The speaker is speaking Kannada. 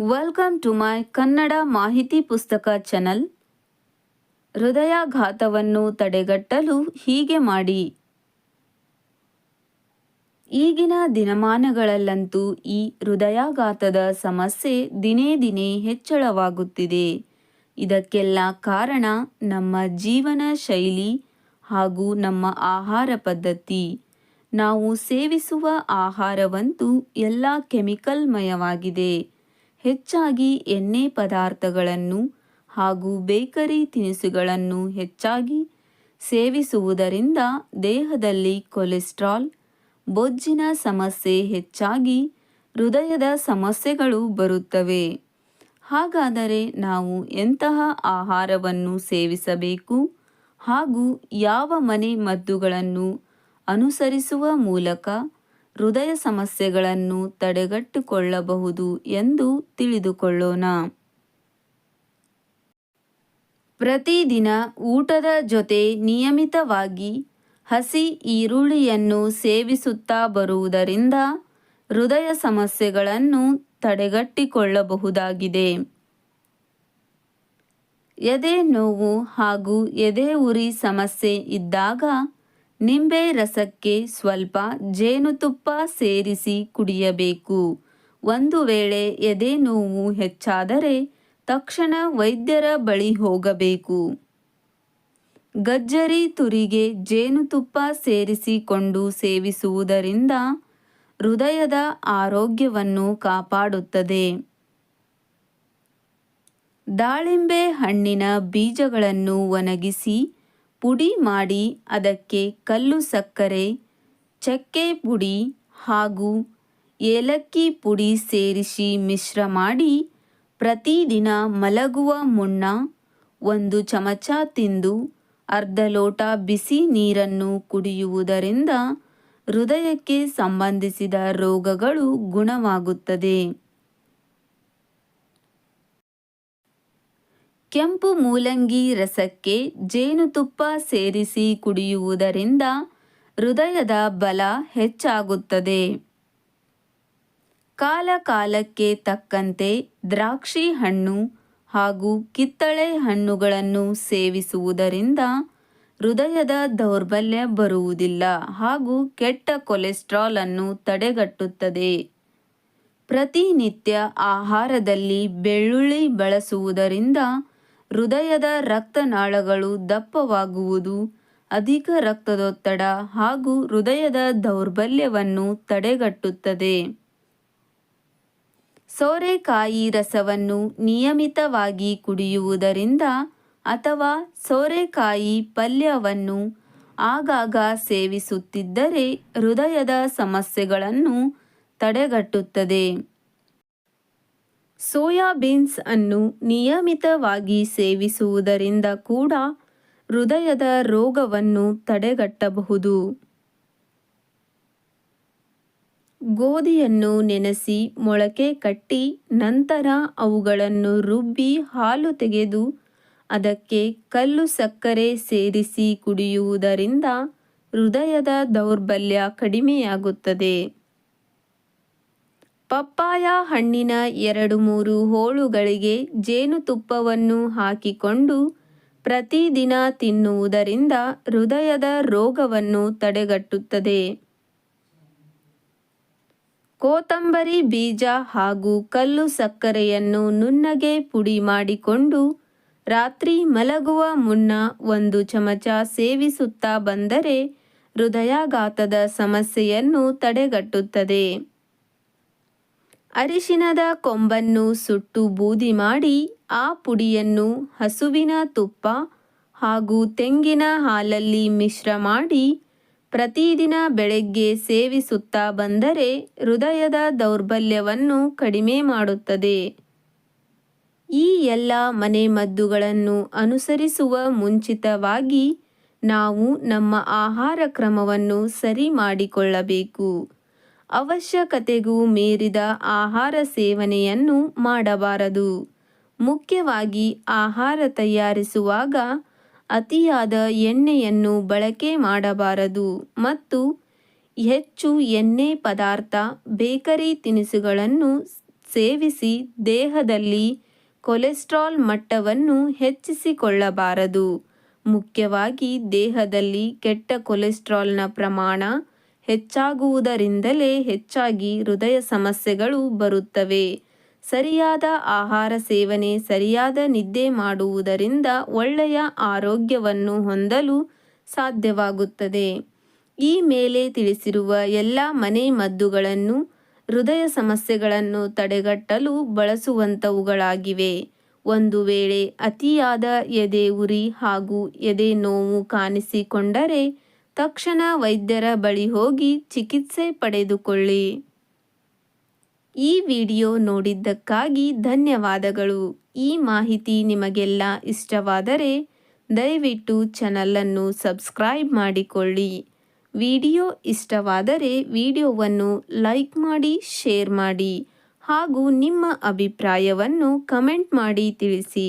ವೆಲ್ಕಮ್ ಟು ಮೈ ಕನ್ನಡ ಮಾಹಿತಿ ಪುಸ್ತಕ ಚಾನಲ್ ಹೃದಯಾಘಾತವನ್ನು ತಡೆಗಟ್ಟಲು ಹೀಗೆ ಮಾಡಿ. ಈಗಿನ ದಿನಮಾನಗಳಲ್ಲಂತೂ ಈ ಹೃದಯಾಘಾತದ ಸಮಸ್ಯೆ ದಿನೇ ದಿನೇ ಹೆಚ್ಚಳವಾಗುತ್ತಿದೆ. ಇದಕ್ಕೆಲ್ಲ ಕಾರಣ ನಮ್ಮ ಜೀವನ ಶೈಲಿ ಹಾಗೂ ನಮ್ಮ ಆಹಾರ ಪದ್ಧತಿ. ನಾವು ಸೇವಿಸುವ ಆಹಾರವಂತೂ ಎಲ್ಲ ಕೆಮಿಕಲ್ಮಯವಾಗಿದೆ. ಹೆಚ್ಚಾಗಿ ಎಣ್ಣೆ ಪದಾರ್ಥಗಳನ್ನು ಹಾಗೂ ಬೇಕರಿ ತಿನಿಸುಗಳನ್ನು ಹೆಚ್ಚಾಗಿ ಸೇವಿಸುವುದರಿಂದ ದೇಹದಲ್ಲಿ ಕೊಲೆಸ್ಟ್ರಾಲ್, ಬೊಜ್ಜಿನ ಸಮಸ್ಯೆ ಹೆಚ್ಚಾಗಿ ಹೃದಯದ ಸಮಸ್ಯೆಗಳು ಬರುತ್ತವೆ. ಹಾಗಾದರೆ ನಾವು ಎಂತಹ ಆಹಾರವನ್ನು ಸೇವಿಸಬೇಕು ಹಾಗೂ ಯಾವ ಮನೆ ಮದ್ದುಗಳನ್ನು ಅನುಸರಿಸುವ ಮೂಲಕ ಹೃದಯ ಸಮಸ್ಯೆಗಳನ್ನು ತಡೆಗಟ್ಟಿಕೊಳ್ಳಬಹುದು ಎಂದು ತಿಳಿದುಕೊಳ್ಳೋಣ. ಪ್ರತಿದಿನ ಊಟದ ಜೊತೆ ನಿಯಮಿತವಾಗಿ ಹಸಿ ಈರುಳ್ಳಿಯನ್ನು ಸೇವಿಸುತ್ತಾ ಬರುವುದರಿಂದ ಹೃದಯ ಸಮಸ್ಯೆಗಳನ್ನು ತಡೆಗಟ್ಟಿಕೊಳ್ಳಬಹುದಾಗಿದೆ. ಎದೆ ನೋವು ಹಾಗೂ ಎದೆ ಉರಿ ಸಮಸ್ಯೆ ಇದ್ದಾಗ ನಿಂಬೆ ರಸಕ್ಕೆ ಸ್ವಲ್ಪ ಜೇನುತುಪ್ಪ ಸೇರಿಸಿ ಕುಡಿಯಬೇಕು. ಒಂದು ವೇಳೆ ಎದೆ ನೋವು ಹೆಚ್ಚಾದರೆ ತಕ್ಷಣ ವೈದ್ಯರ ಬಳಿ ಹೋಗಬೇಕು. ಗಜ್ಜರಿ ತುರಿಗೆ ಜೇನುತುಪ್ಪ ಸೇರಿಸಿಕೊಂಡು ಸೇವಿಸುವುದರಿಂದ ಹೃದಯದ ಆರೋಗ್ಯವನ್ನು ಕಾಪಾಡುತ್ತದೆ. ದಾಳಿಂಬೆ ಹಣ್ಣಿನ ಬೀಜಗಳನ್ನು ಒಣಗಿಸಿ ಪುಡಿ ಮಾಡಿ ಅದಕ್ಕೆ ಕಲ್ಲು ಸಕ್ಕರೆ, ಚಕ್ಕೆ ಪುಡಿ ಹಾಗೂ ಏಲಕ್ಕಿ ಪುಡಿ ಸೇರಿಸಿ ಮಿಶ್ರ ಮಾಡಿ ಪ್ರತಿದಿನ ಮಲಗುವ ಮುನ್ನ ಒಂದು ಚಮಚ ತಿಂದು ಅರ್ಧ ಲೋಟ ಬಿಸಿ ನೀರನ್ನು ಕುಡಿಯುವುದರಿಂದ ಹೃದಯಕ್ಕೆ ಸಂಬಂಧಿಸಿದ ರೋಗಗಳು ಗುಣವಾಗುತ್ತದೆ. ಕೆಂಪು ಮೂಲಂಗಿ ರಸಕ್ಕೆ ಜೇನುತುಪ್ಪ ಸೇರಿಸಿ ಕುಡಿಯುವುದರಿಂದ ಹೃದಯದ ಬಲ ಹೆಚ್ಚಾಗುತ್ತದೆ. ಕಾಲ ಕಾಲಕ್ಕೆ ತಕ್ಕಂತೆ ದ್ರಾಕ್ಷಿ ಹಣ್ಣು ಹಾಗೂ ಕಿತ್ತಳೆ ಹಣ್ಣುಗಳನ್ನು ಸೇವಿಸುವುದರಿಂದ ಹೃದಯದ ದೌರ್ಬಲ್ಯ ಬರುವುದಿಲ್ಲ ಹಾಗೂ ಕೆಟ್ಟ ಕೊಲೆಸ್ಟ್ರಾಲ್ ಅನ್ನು ತಡೆಗಟ್ಟುತ್ತದೆ. ಪ್ರತಿನಿತ್ಯ ಆಹಾರದಲ್ಲಿ ಬೆಳ್ಳುಳ್ಳಿ ಬಳಸುವುದರಿಂದ ಹೃದಯದ ರಕ್ತನಾಳಗಳು ದಪ್ಪವಾಗುವುದು, ಅಧಿಕ ರಕ್ತದೊತ್ತಡ ಹಾಗೂ ಹೃದಯದ ದೌರ್ಬಲ್ಯವನ್ನು ತಡೆಗಟ್ಟುತ್ತದೆ. ಸೋರೆಕಾಯಿ ರಸವನ್ನು ನಿಯಮಿತವಾಗಿ ಕುಡಿಯುವುದರಿಂದ ಅಥವಾ ಸೋರೆಕಾಯಿ ಪಲ್ಯವನ್ನು ಆಗಾಗ ಸೇವಿಸುತ್ತಿದ್ದರೆ ಹೃದಯದ ಸಮಸ್ಯೆಗಳನ್ನು ತಡೆಗಟ್ಟುತ್ತದೆ. ಸೋಯಾಬೀನ್ಸ್ ಅನ್ನು ನಿಯಮಿತವಾಗಿ ಸೇವಿಸುವುದರಿಂದ ಕೂಡ ಹೃದಯದ ರೋಗವನ್ನು ತಡೆಗಟ್ಟಬಹುದು. ಗೋಧಿಯನ್ನು ನೆನೆಸಿ ಮೊಳಕೆ ಕಟ್ಟಿ ನಂತರ ಅವುಗಳನ್ನು ರುಬ್ಬಿ ಹಾಲು ತೆಗೆದು ಅದಕ್ಕೆ ಕಲ್ಲು ಸಕ್ಕರೆ ಸೇರಿಸಿ ಕುಡಿಯುವುದರಿಂದ ಹೃದಯದ ದೌರ್ಬಲ್ಯ ಕಡಿಮೆಯಾಗುತ್ತದೆ. ಪಪ್ಪಾಯ ಹಣ್ಣಿನ ಎರಡು ಮೂರು ಹೋಳುಗಳಿಗೆ ಜೇನುತುಪ್ಪವನ್ನು ಹಾಕಿಕೊಂಡು ಪ್ರತಿದಿನ ತಿನ್ನುವುದರಿಂದ ಹೃದಯದ ರೋಗವನ್ನು ತಡೆಗಟ್ಟುತ್ತದೆ. ಕೋತಂಬರಿ ಬೀಜ ಹಾಗೂ ಕಲ್ಲು ಸಕ್ಕರೆಯನ್ನು ನುಣ್ಣಗೆ ಪುಡಿ ಮಾಡಿಕೊಂಡು ರಾತ್ರಿ ಮಲಗುವ ಮುನ್ನ ಒಂದು ಚಮಚ ಸೇವಿಸುತ್ತಾ ಬಂದರೆ ಹೃದಯಾಘಾತದ ಸಮಸ್ಯೆಯನ್ನು ತಡೆಗಟ್ಟುತ್ತದೆ. ಅರಿಶಿನದ ಕೊಂಬನ್ನು ಸುಟ್ಟು ಬೂದಿ ಮಾಡಿ ಆ ಪುಡಿಯನ್ನು ಹಸುವಿನ ತುಪ್ಪ ಹಾಗೂ ತೆಂಗಿನ ಹಾಲಲ್ಲಿ ಮಿಶ್ರ ಮಾಡಿ ಪ್ರತಿದಿನ ಬೆಳಗ್ಗೆ ಸೇವಿಸುತ್ತಾ ಬಂದರೆ ಹೃದಯದ ದೌರ್ಬಲ್ಯವನ್ನು ಕಡಿಮೆ ಮಾಡುತ್ತದೆ. ಈ ಎಲ್ಲ ಮನೆಮದ್ದುಗಳನ್ನು ಅನುಸರಿಸುವ ಮುಂಚಿತವಾಗಿ ನಾವು ನಮ್ಮ ಆಹಾರ ಕ್ರಮವನ್ನು ಸರಿ ಮಾಡಿಕೊಳ್ಳಬೇಕು. ಅವಶ್ಯಕತೆಗೂ ಮೀರಿದ ಆಹಾರ ಸೇವನೆಯನ್ನು ಮಾಡಬಾರದು. ಮುಖ್ಯವಾಗಿ ಆಹಾರ ತಯಾರಿಸುವಾಗ ಅತಿಯಾದ ಎಣ್ಣೆಯನ್ನು ಬಳಕೆ ಮಾಡಬಾರದು ಮತ್ತು ಹೆಚ್ಚು ಎಣ್ಣೆ ಪದಾರ್ಥ, ಬೇಕರಿ ತಿನಿಸುಗಳನ್ನು ಸೇವಿಸಿ ದೇಹದಲ್ಲಿ ಕೊಲೆಸ್ಟ್ರಾಲ್ ಮಟ್ಟವನ್ನು ಹೆಚ್ಚಿಸಿಕೊಳ್ಳಬಾರದು. ಮುಖ್ಯವಾಗಿ ದೇಹದಲ್ಲಿ ಕೆಟ್ಟ ಕೊಲೆಸ್ಟ್ರಾಲ್ನ ಪ್ರಮಾಣ ಹೆಚ್ಚಾಗುವುದರಿಂದಲೇ ಹೆಚ್ಚಾಗಿ ಹೃದಯ ಸಮಸ್ಯೆಗಳು ಬರುತ್ತವೆ. ಸರಿಯಾದ ಆಹಾರ ಸೇವನೆ, ಸರಿಯಾದ ನಿದ್ದೆ ಮಾಡುವುದರಿಂದ ಒಳ್ಳೆಯ ಆರೋಗ್ಯವನ್ನು ಹೊಂದಲು ಸಾಧ್ಯವಾಗುತ್ತದೆ. ಈ ಮೇಲೆ ತಿಳಿಸಿರುವ ಎಲ್ಲ ಮನೆ ಮದ್ದುಗಳನ್ನು ಹೃದಯ ಸಮಸ್ಯೆಗಳನ್ನು ತಡೆಗಟ್ಟಲು ಬಳಸುವಂಥವುಗಳಾಗಿವೆ ಒಂದು ವೇಳೆ ಅತಿಯಾದ ಎದೆ ಉರಿ ಹಾಗೂ ಎದೆ ನೋವು ಕಾಣಿಸಿಕೊಂಡರೆ ತಕ್ಷಣ ವೈದ್ಯರ ಬಳಿ ಹೋಗಿ ಚಿಕಿತ್ಸೆ ಪಡೆದುಕೊಳ್ಳಿ. ಈ ವಿಡಿಯೋ ನೋಡಿದ್ದಕ್ಕಾಗಿ ಧನ್ಯವಾದಗಳು. ಈ ಮಾಹಿತಿ ನಿಮಗೆಲ್ಲ ಇಷ್ಟವಾದರೆ ದಯವಿಟ್ಟು ಚಾನಲನ್ನು ಸಬ್ಸ್ಕ್ರೈಬ್ ಮಾಡಿಕೊಳ್ಳಿ. ವಿಡಿಯೋ ಇಷ್ಟವಾದರೆ ವಿಡಿಯೋವನ್ನು ಲೈಕ್ ಮಾಡಿ, ಶೇರ್ ಮಾಡಿ ಹಾಗೂ ನಿಮ್ಮ ಅಭಿಪ್ರಾಯವನ್ನು ಕಮೆಂಟ್ ಮಾಡಿ ತಿಳಿಸಿ.